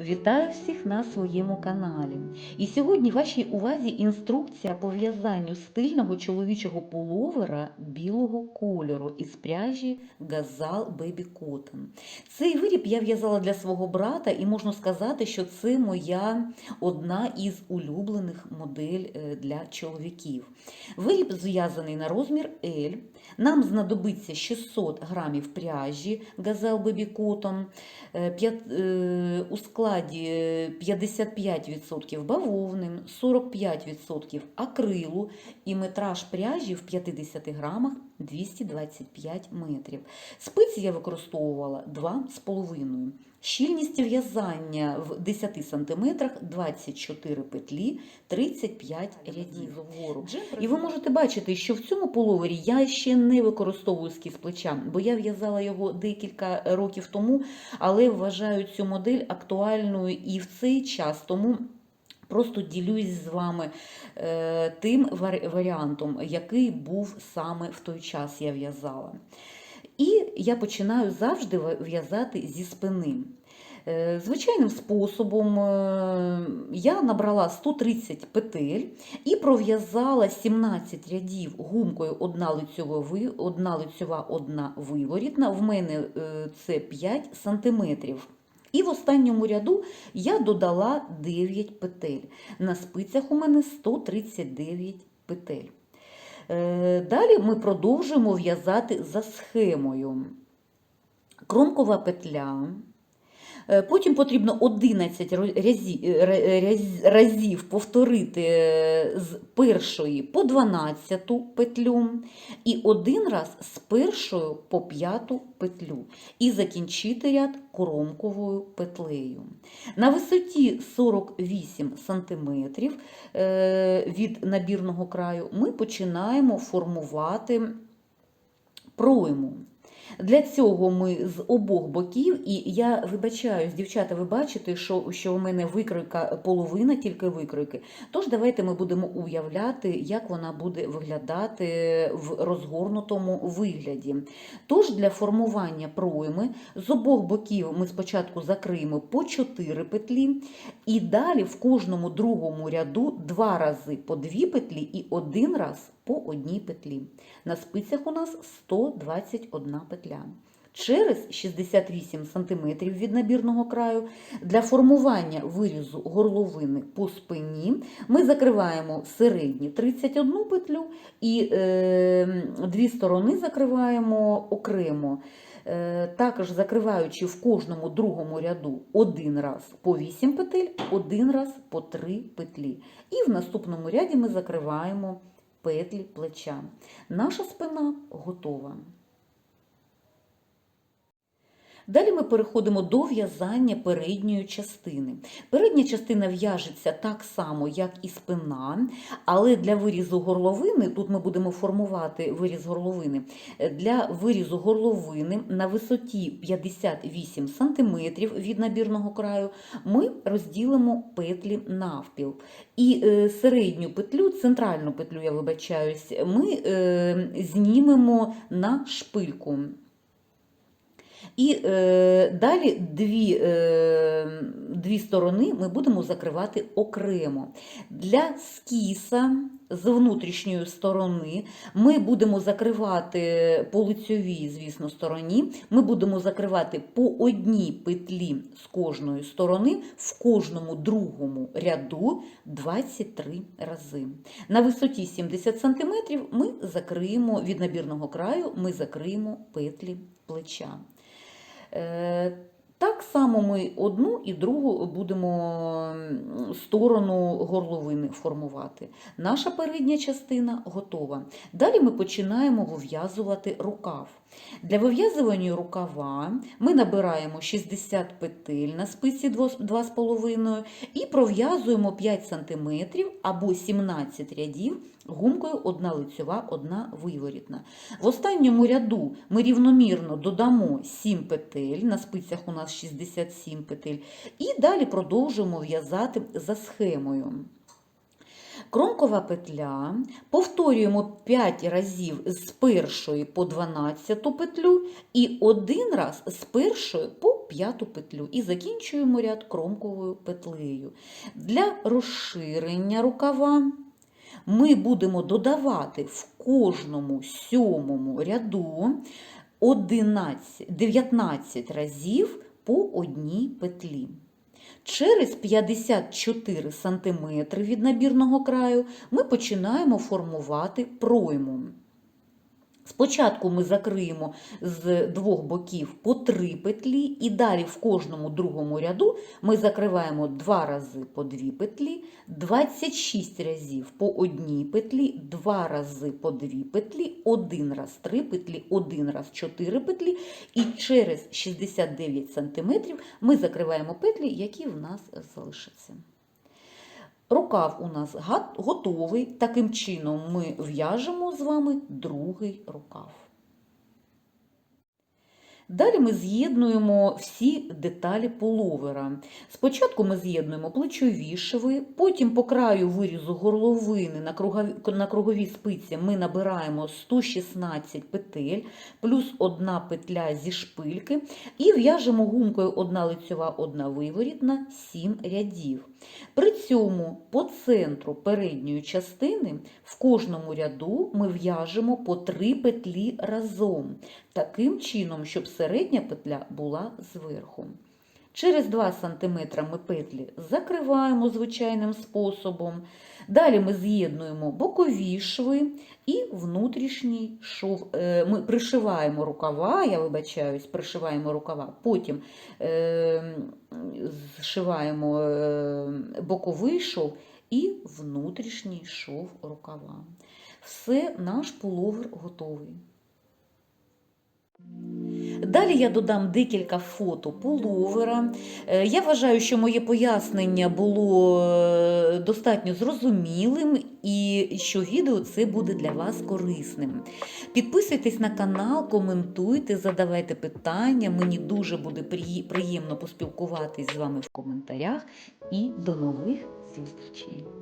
Вітаю всіх на своєму каналі. І сьогодні вашій увазі інструкція по в'язанню стильного чоловічого пуловера білого кольору із пряжі Gazal Baby Cotton. Цей виріб я в'язала для свого брата, і можна сказати, що це моя одна із улюблених модель е, для чоловіків. Виріб зв'язаний на розмір L. Нам знадобиться 600 грамів пряжі Gazal Baby Cotton, е, е, у складі е, 55% бавовни, 45% акрилу і метраж пряжі в 50 грамах 225 метрів. Спиці я використовувала 2,5. Щільність в'язання в 10 см 24 петлі, 35 рядів. І ви можете бачити, що в цьому половері я ще не використовую скіз плеча, бо я в'язала його декілька років тому, але вважаю цю модель актуальною і в цей час. Тому Просто ділюсь з вами е, тим варіантом, який був саме в той час я в'язала. І я починаю завжди в'язати зі спини. Е, Звичайним способом е, я набрала 130 петель і пров'язала 17 рядів гумкою одна лицьова, одна лицьова, одна виворітна. В мене е, це 5 сантиметрів. І в останньому ряду я додала 9 петель. На спицях у мене 139 петель. Е, Далі ми продовжуємо в'язати за схемою. Кромкова петля. Е, Потім потрібно 11 ро- разі- е, раз- разів повторити е, з першої по 12 петлю і один раз з першою по п'яту петлю і закінчити ряд кромковою петлею. На висоті 48 см від набірного краю ми починаємо формувати пройму. Для цього ми з обох боків, і я вибачаюсь, дівчата, ви бачите, що, що у мене викройка половина тільки викройки. Тож давайте ми будемо уявляти, як вона буде виглядати в розгорнутому вигляді. Тож для формування пройми з обох боків ми спочатку закриємо по 4 петлі, і далі в кожному другому ряду два рази по 2 петлі і один раз по одній петлі. На спицях у нас 121 петля. Через 68 см від набірного краю для формування вирізу горловини по спині ми закриваємо середні 31 петлю і е, дві сторони закриваємо окремо. Е, Також закриваючи в кожному другому ряду один раз по 8 петель, один раз по 3 петлі. І в наступному ряді ми закриваємо петлі плеча. Наша спина готова. Далі ми переходимо до в'язання передньої частини. Передня частина в'яжеться так само, як і спина, але для вирізу горловини, тут ми будемо формувати виріз горловини, для вирізу горловини на висоті 58 см від набірного краю ми розділимо петлі навпіл. І е, середню петлю, центральну петлю, я вибачаюсь, ми е, знімемо на шпильку. І е, далі дві, е, дві сторони ми будемо закривати окремо. Для скіса з внутрішньої сторони ми будемо закривати по лицьовій, звісно, стороні. Ми будемо закривати по одній петлі з кожної сторони в кожному другому ряду 23 рази. На висоті 70 см ми закриємо від набірного краю, ми закриємо петлі плеча. Е, Так само ми одну і другу будемо сторону горловини формувати. Наша передня частина готова. Далі ми починаємо вив'язувати рукав. Для вив'язування рукава ми набираємо 60 петель на спиці 2,5 і пров'язуємо 5 см або 17 рядів гумкою одна лицьова, одна виворітна. В останньому ряду ми рівномірно додамо 7 петель, на спицях у нас 67 петель, і далі продовжуємо в'язати за схемою. Кромкова петля, повторюємо 5 разів з першої по 12 петлю і один раз з першої по п'яту петлю і закінчуємо ряд кромковою петлею. Для розширення рукава ми будемо додавати в кожному сьомому ряду 11, 19 разів по одній петлі. Через 54 см від набірного краю ми починаємо формувати пройму. Спочатку ми закриємо з двох боків по три петлі, і далі в кожному другому ряду ми закриваємо два рази по дві петлі, 26 разів по одній петлі, два рази по дві петлі, один раз три петлі, один раз чотири петлі, і через 69 см ми закриваємо петлі, які в нас залишаться. Рукав у нас готовий. Таким чином ми в'яжемо з вами другий рукав. Далі ми з'єднуємо всі деталі половера. Спочатку ми з'єднуємо плечові шви, потім по краю вирізу горловини на кругові, на круговій спиці ми набираємо 116 петель, плюс одна петля зі шпильки і в'яжемо гумкою одна лицьова, одна виворітна 7 рядів. При цьому по центру передньої частини в кожному ряду ми в'яжемо по три петлі разом, таким чином, щоб середня петля була зверху. Через 2 см ми петлі закриваємо звичайним способом. Далі ми з'єднуємо бокові шви і внутрішній шов. Е, Ми пришиваємо рукава, я вибачаюсь, пришиваємо рукава, потім е, зшиваємо е, боковий шов і внутрішній шов рукава. Все, наш пуловер готовий. Далі я додам декілька фото пуловера. Е, Я вважаю, що моє пояснення було е, достатньо зрозумілим і що відео це буде для вас корисним. Підписуйтесь на канал, коментуйте, задавайте питання. Мені дуже буде приємно поспілкуватись з вами в коментарях. І до нових зустрічей!